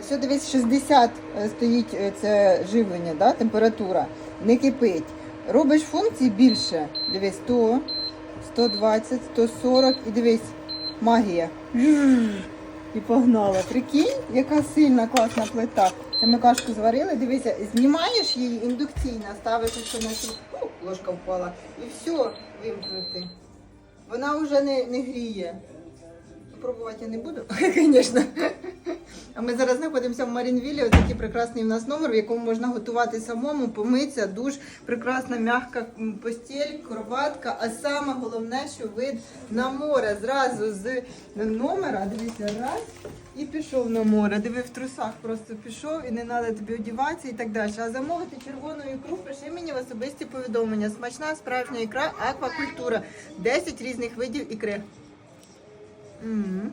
Ось дивись, 60 е, стоїть е, це живлення, да, температура, не кипить. Робиш функції більше. Дивись, 100, 120, 140 і дивись, магія. І погнала. Прикинь, яка сильна класна плита. Це ми кашку зварили, дивися, знімаєш її індукційно, ставиш ще на цю, ложка впала, і все, вимкнути. Вона вже не, не гріє. Пробувати я не буду, звісно. А ми зараз знаходимося в Марінвілі. Ось такий прекрасний в нас номер, в якому можна готувати самому, помитися, душ, прекрасна м'яка постіль, кроватка. А саме головне, що вид на море зразу з номера. Дивіться, раз і пішов на море. Диви в трусах просто пішов і не треба тобі одіватися і так далі. А замовити червону ікру, пиши мені в особисті повідомлення. Смачна справжня ікра, аквакультура. 10 різних видів ікри. М.